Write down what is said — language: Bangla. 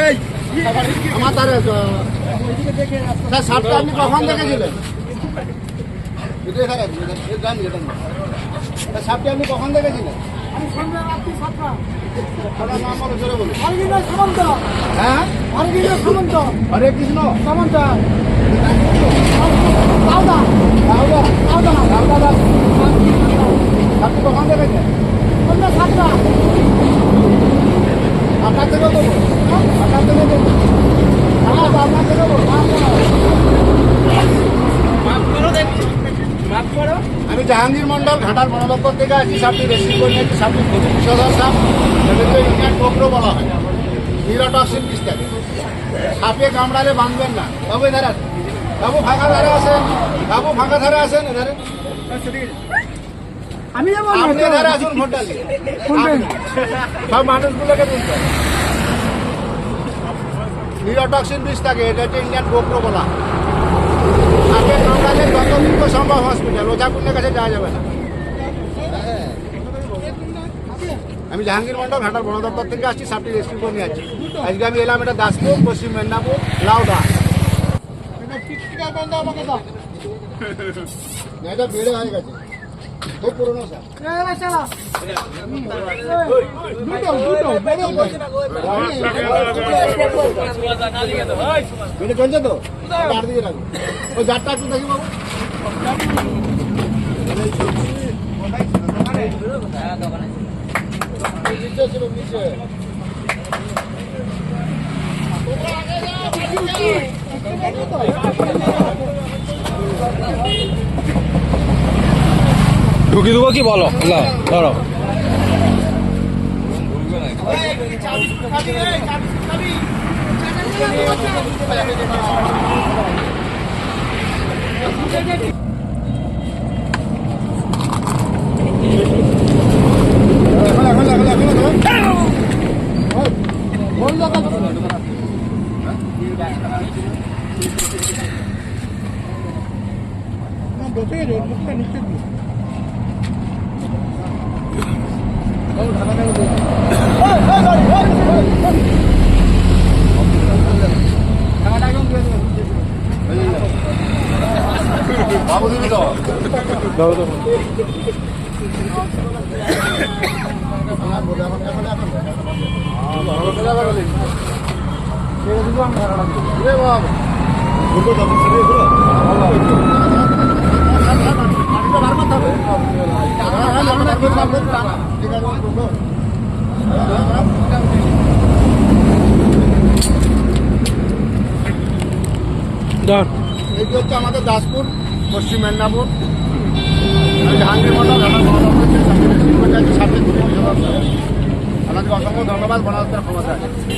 এই আমার তার সাপটা আপনি কখন দেখেছিলেন? সাপটি আপনি কখন দেখেছিলেন? আমি সন্ধ্যা রাত্রি সাতটা আপনার নাম বলো জোরে বলুন অরবিন্দ সামন্ত হ্যাঁ অরবিন্দ সামন্ত হরে কৃষ্ণ সামন্ত দাওদা রাহুলা দাওদা রাহুলা দাস আপনি কখন দেখেছেন সন্ধ্যা সাতটা আপনার থেকেও দেবো আপনার থেকেও দেবো আমার তো আপনার থেকে দেবো আমি জাহাঙ্গীর মন্ডল ঘাটার বনদপ্তর থেকে আছি। সাপটি রেসিভ করে নিয়েছি। সাপটি খুবই বিষধর সাপ। এদেরকে ইন্ডিয়ান কোকরো বলা হয়। নিরটক্সিন থাকে সাপে কামড়ালে বাঁধবেন না। বাবু এধারে বাবু ফাঁকা ধারে আসেন। বাবু ফাঁকা ধারে আসেন এধারে। আমি যাব আপনি এধারে আসুন ভোটটা? সব মানুষগুলোকে তুলতে নিরটক্সিন বিষ থাকে এটা হচ্ছে ইন্ডিয়ান কোকরো বলা সাপে কামড়ালে যত দ্রুত সম্ভব হসপিটাল ওঝাকুন্ডের কাছে যাওয়া যাবে না। আমি জাহাঙ্গীর মন্ডল ঘাটার বন দপ্তর থেকে আসছি, সাপটি রেস্কিউ নিয়ে আসছি। আজকে আমি এলাম এটা দাসপুর, পশ্চিম মেদিনীপুর, লাউডা। এটা বেড়ে হয়ে গেছে। খুব পুরোনো স্যার। বেড়ে বেড়ে চলছে তো? ওই জারটা একটু দেখি বাবু। ঢুকি দেবো কি? বলো। না ধরো। এখন Kau dah এইটি হচ্ছে আমাদের দাসপুর পশ্চিম মেদিনীপুর আমি জাহাঙ্গীর মন্ডল ঘাটার বনদপ্তর ধন্যবাদ বনদপ্তর ক্ষমতা আছে